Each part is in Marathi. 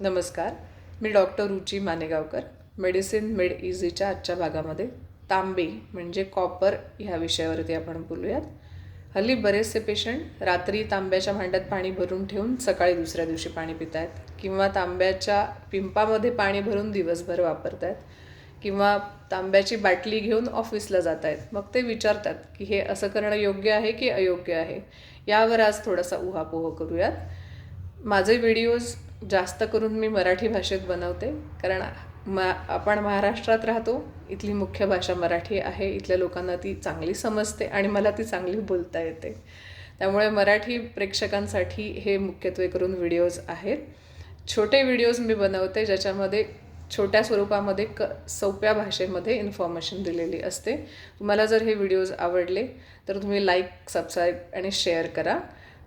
नमस्कार मी doctor Ruchi Manegaonkar medicine made इझीच्या आजच्या भागामध्ये. तांबे म्हणजे कॉपर ह्या विषयावरती आपण बोलूयात. हल्ली बरेचसे पेशंट रात्री तांब्याच्या भांड्यात पाणी भरून ठेवून सकाळी दुसऱ्या दिवशी पाणी पित आहेत किंवा तांब्याच्या पिंपामध्ये पाणी भरून दिवसभर वापरत आहेत किंवा तांब्याची बाटली घेऊन ऑफिसला जात आहेत मग ते विचारतात की हे असं करणं योग्य आहे की अयोग्य आहे? यावर आज थोडासा उहापोह करूयात. माझे व्हिडिओज जास्त करून मी मराठी भाषेत बनवते. कारण मा आपण महाराष्ट्रात राहतो इथली मुख्य भाषा मराठी आहे. इथल्या लोकांना ती चांगली समजते आणि मला ती चांगली बोलता येते. त्यामुळे मराठी प्रेक्षकांसाठी हे मुख्यत्वे करून व्हिडिओज आहेत. छोटे व्हिडिओज मी बनवते ज्याच्यामध्ये छोट्या स्वरूपामध्ये क सोप्या भाषेमध्ये इन्फॉर्मेशन दिलेली असते. तुम्हाला जर हे व्हिडिओज आवडले तर तुम्ही लाईक सबस्क्राईब आणि शेअर करा.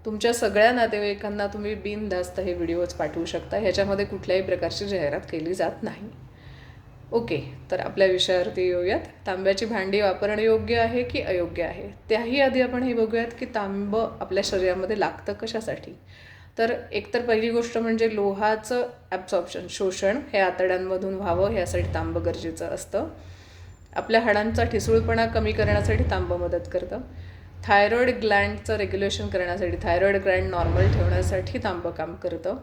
तुमच्या सगळ्या नातेवाईकांना तुम्ही बिनधास्त हे व्हिडिओज पाठवू शकता. ह्याच्यामध्ये कुठल्याही प्रकारची जाहिरात केली जात नाही. ओके तर आपल्या विषयावरती येऊयात. तांब्याची भांडी वापरणं योग्य आहे की अयोग्य आहे? त्याही आधी आपण हे बघूयात की तांबं आपल्या शरीरामध्ये लागतं कशासाठी? तर एकतर पहिली गोष्ट म्हणजे लोहाचं ॲब्सॉर्प्शन शोषण हे आतड्यांमधून व्हावं ह्यासाठी तांबं गरजेचं असतं. आपल्या हाडांचा ठिसूळपणा कमी करण्यासाठी तांबं मदत करतं. थायरॉईड ग्लँडचं रेग्युलेशन करण्यासाठी थायरॉईड ग्लँड नॉर्मल ठेवण्यासाठी तांबं काम करतं.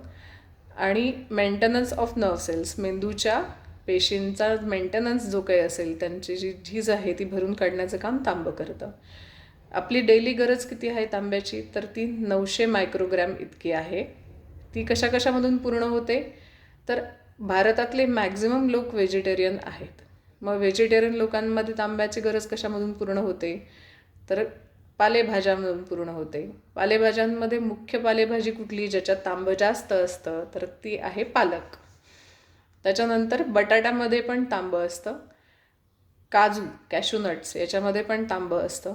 आणि मेंटेनन्स ऑफ नर्व सेल्स मेंदूच्या पेशींचा मेंटेनन्स जो काही असेल त्यांची जी झीज आहे ती भरून काढण्याचं काम तांबं करतं. आपली डेली गरज किती आहे तांब्याची? तर ती नऊशे मायक्रोग्रॅम इतकी आहे. ती कशा कशामधून पूर्ण होते? तर भारतातले मॅक्झिमम लोक व्हेजिटेरियन आहेत. मग व्हेजिटेरियन लोकांमध्ये तांब्याची गरज कशामधून पूर्ण होते? तर पालेभाज्यांमधून पूर्ण होते. पालेभाज्यांमध्ये मुख्य पालेभाजी कुठली? ज्याच्यात तांबं जास्त असतं तर ती आहे पालक. त्याच्यानंतर बटाट्यामध्ये पण तांबं असतं. काजू कॅशूनट्स याच्यामध्ये पण तांबं असतं.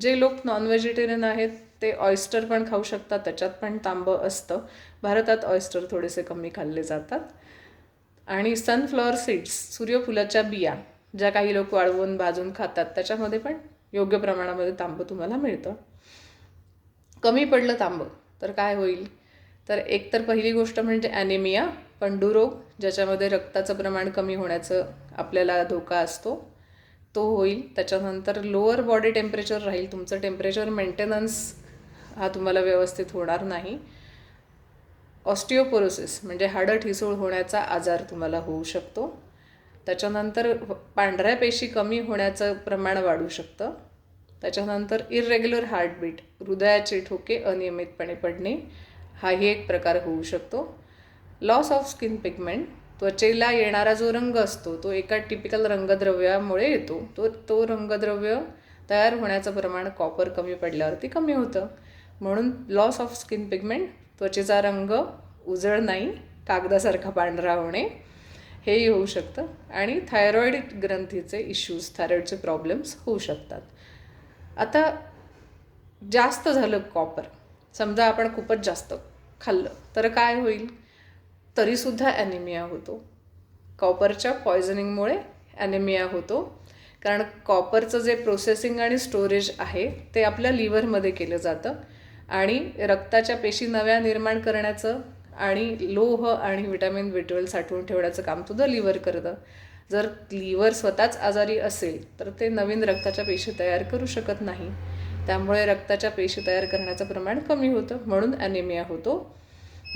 जे लोक नॉन व्हेजिटेरियन आहेत ते ऑयस्टर पण खाऊ शकतात त्याच्यात पण तांबं असतं. भारतात ऑयस्टर थोडेसे कमी खाल्ले जातात. आणि सनफ्लॉवर सीड्स सूर्यफुलाच्या बिया ज्या काही लोक वाळवून भाजून खातात त्याच्यामध्ये पण योग्य प्रमाणामध्ये तांबं तुम्हाला मिळतं. कमी पडलं तांबं तर काय होईल? तर एक तर पहिली गोष्ट म्हणजे ॲनेमिया पंडुरोग ज्याच्यामध्ये रक्ताचं प्रमाण कमी होण्याचं आपल्याला धोका असतो. तो होईल. त्याच्यानंतर लोअर बॉडी टेम्परेचर राहील. तुमचं टेम्परेचर मेंटेनन्स हा तुम्हाला व्यवस्थित होणार नाही. ऑस्टिओपोरोसिस म्हणजे हाडं ठिसूळ होण्याचा आजार तुम्हाला होऊ शकतो. त्याच्यानंतर पांढऱ्या पेशी कमी होण्याचं प्रमाण वाढू शकतं. त्याच्यानंतर इरेग्युलर हार्टबीट हृदयाचे ठोके अनियमितपणे पडणे हाही एक प्रकार होऊ शकतो. लॉस ऑफ स्किन पिगमेंट त्वचेला येणारा जो रंग असतो तो एका टिपिकल रंगद्रव्यामुळे येतो. तो तो रंगद्रव्य तयार होण्याचं प्रमाण कॉपर कमी पडल्यावरती कमी होतं. म्हणून लॉस ऑफ स्किन पिगमेंट त्वचेचा रंग उजळ नाही कागदासारखा पांढरा होणे हेही होऊ शकतं. आणि थायरॉईड ग्रंथीचे इश्यूज थायरॉईडचे प्रॉब्लेम्स होऊ शकतात. आता जास्त झालं कॉपर समजा आपण खूपच जास्त खाल्लं तर काय होईल? तरीसुद्धा ॲनिमिया होतो. कॉपरच्या पॉयझनिंगमुळे ॲनिमिया होतो. कारण कॉपरचं जे प्रोसेसिंग आणि स्टोरेज आहे ते आपल्या लिव्हरमध्ये केलं जातं. आणि रक्ताच्या पेशी नव्या निर्माण करण्याचं आणि लोह आणि विटॅमिन बी ट्वेल्व साठवून ठेवण्याचं काम सुद्धा लिव्हर करतं. जर लिव्हर स्वतःच आजारी असेल तर ते नवीन रक्ताच्या पेशी तयार करू शकत नाही. त्यामुळे रक्ताच्या पेशी तयार करण्याचं प्रमाण कमी होतं म्हणून ॲनिमिया होतो.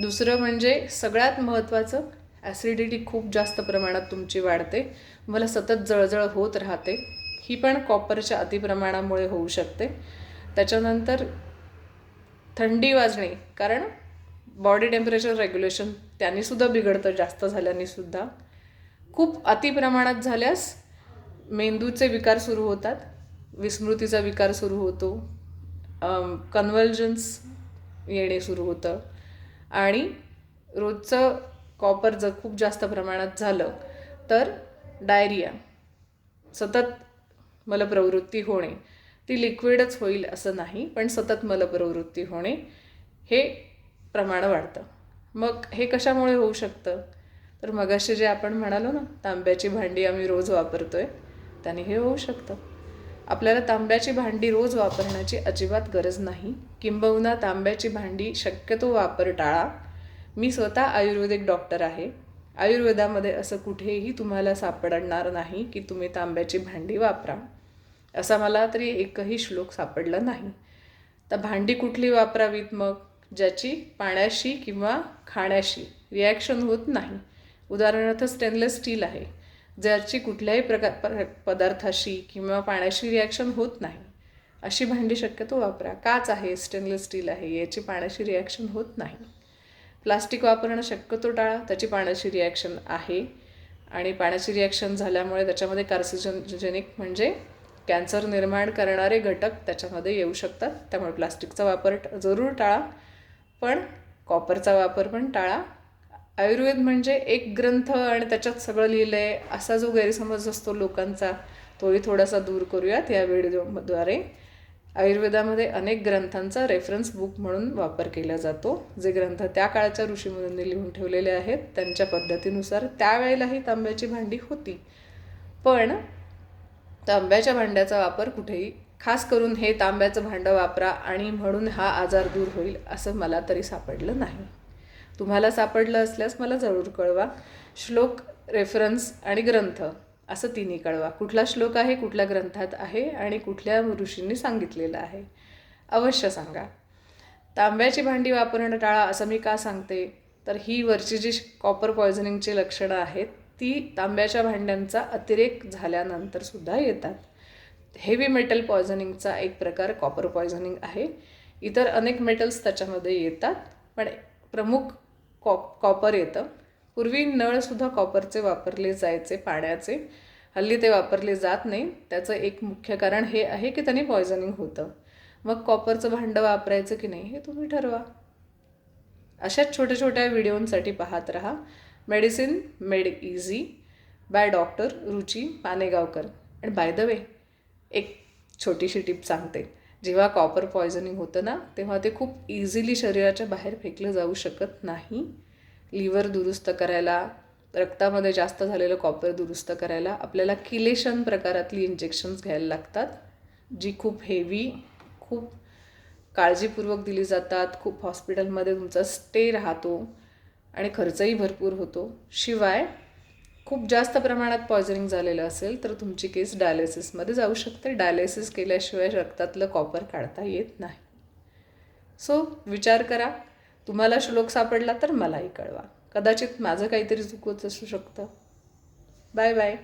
दुसरं म्हणजे सगळ्यात महत्त्वाचं ॲसिडिटी खूप जास्त प्रमाणात तुमची वाढते. मला सतत जळजळ होत राहते. ही पण कॉपरच्या अतिप्रमाणामुळे होऊ शकते. त्याच्यानंतर थंडी वाजणे कारण बॉडी टेम्परेचर रेग्युलेशन त्यांनीसुद्धा बिघडतं जास्त झाल्यानेसुद्धा खूप अतिप्रमाणात झाल्यास मेंदूचे विकार सुरू होतात विस्मृतीचा विकार सुरू होतो कन्व्हल्जन्स येणे सुरू होतं. आणि रोजचं कॉपर जर खूप जास्त प्रमाणात झालं तर डायरिया सतत मलप्रवृत्ती होणे ती लिक्विडच होईल असं नाही पण सतत मलप्रवृत्ती होणे हे प्रमाण वाढतं. मग हे कशामुळे होऊ शकतं? तर मगाशी जे आपण म्हणालो ना तांब्याची भांडी आम्ही रोज वापरतो आहे त्याने हे होऊ शकतं. आपल्याला तांब्याची भांडी रोज वापरण्याची अजिबात गरज नाही. किंबहुना तांब्याची भांडी शक्यतो वापर टाळा. मी स्वतः आयुर्वेदिक डॉक्टर आहे. आयुर्वेदामध्ये असं कुठेही तुम्हाला सापडणार नाही की तुम्ही तांब्याची भांडी वापरा. असा मला तरी एकही श्लोक सापडला नाही. तर भांडी कुठली वापरावीत मग? ज्याची पाण्याशी किंवा खाण्याशी रिॲक्शन होत नाही. उदाहरणार्थ स्टेनलेस स्टील आहे ज्याची कुठल्याही प्रकार पदार्थाशी किंवा पाण्याशी रिॲक्शन होत नाही. अशी भांडी शक्यतो वापरा. काच आहे स्टेनलेस स्टील आहे याची पाण्याशी रिॲक्शन होत नाही. प्लास्टिक वापरणं शक्यतो टाळा त्याची पाण्याची रिॲक्शन आहे. आणि पाण्याची रिॲक्शन झाल्यामुळे त्याच्यामध्ये कार्सिजनजेनिक म्हणजे कॅन्सर निर्माण करणारे घटक त्याच्यामध्ये येऊ शकतात. त्यामुळे प्लास्टिकचा वापर जरूर टाळा. पण कॉपरचा वापर पण टाळा. आयुर्वेद म्हणजे एक ग्रंथ आणि त्याच्यात सगळं लिहिलं आहे असा जो गैरसमज असतो लोकांचा तोही थोडासा दूर करूयात या व्हिडिओद्वारे. आयुर्वेदामध्ये अनेक ग्रंथांचा रेफरन्स बुक म्हणून वापर केला जातो जे ग्रंथ त्या काळच्या ऋषीमुनींनी लिहून ठेवलेले आहेत. त्यांच्या पद्धतीनुसार त्यावेळेलाही तांब्याची भांडी होती. पण तांब्याच्या भांड्याचा वापर कुठेही खास करून हे तांब्याचं भांडं वापरा आणि म्हणून हा आजार दूर होईल असं मला तरी सापडलं नाही. तुम्हाला सापडलं असल्यास मला जरूर कळवा. श्लोक रेफरन्स आणि ग्रंथ असं तिन्ही कळवा. कुठला श्लोक आहे कुठल्या ग्रंथात आहे आणि कुठल्या ऋषींनी सांगितलेलं आहे? अवश्य सांगा. तांब्याची भांडी वापरणं टाळा असं मी का सांगते? तर ही वरची जी कॉपर पॉयझनिंगची लक्षणं आहेत ती तांब्याच्या भांड्यांचा अतिरेक झाल्यानंतर सुद्धा येतात. हेवी मेटल पॉयझनिंगचा एक प्रकार कॉपर पॉयझनिंग आहे. इतर अनेक मेटल्स त्याच्यामध्ये येतात पण प्रमुख कॉ कॉपर येतं. पूर्वी नळसुद्धा कॉपरचे वापरले जायचे पाण्याचे. हल्ली ते वापरले जात नाही. त्याचं एक मुख्य कारण हे आहे की त्यांनी पॉयझनिंग होतं. मग कॉपरचं भांडं वापरायचं की नाही हे तुम्ही ठरवा. अशाच छोट्या छोट्या व्हिडिओंसाठी पाहत रहा. Medicine made easy by doctor Ruchi Panegaonkar and by the way एक छोटीशी टिप सांगते. जेव्हा कॉपर पॉयझनिंग होतं ना तेव्हा ते खूप इझिली शरीराच्या बाहेर फेकलं जाऊ शकत नाही. लिव्हर दुरुस्त करायला रक्तामध्ये जास्त झालेलं कॉपर दुरुस्त करायला आपल्याला किलेशन प्रकारातली इंजेक्शन्स घ्यायला लागतात जी खूप हेवी खूप काळजीपूर्वक दिली जातात. खूप हॉस्पिटलमध्ये तुमचा स्टे राहतो आणि खर्चही भरपूर होतो. शिवाय खूप जास्त प्रमाणात पॉयझनिंग झालेलं असेल तर तुमची केस डायलिसिसमध्ये जाऊ शकते. डायलिसिस केल्याशिवाय रक्तातलं कॉपर काढता येत नाही. सो विचार करा. तुम्हाला श्लोक सापडला तर मलाही कळवा. कदाचित माझं काहीतरी चुकत असू शकतं. Bye bye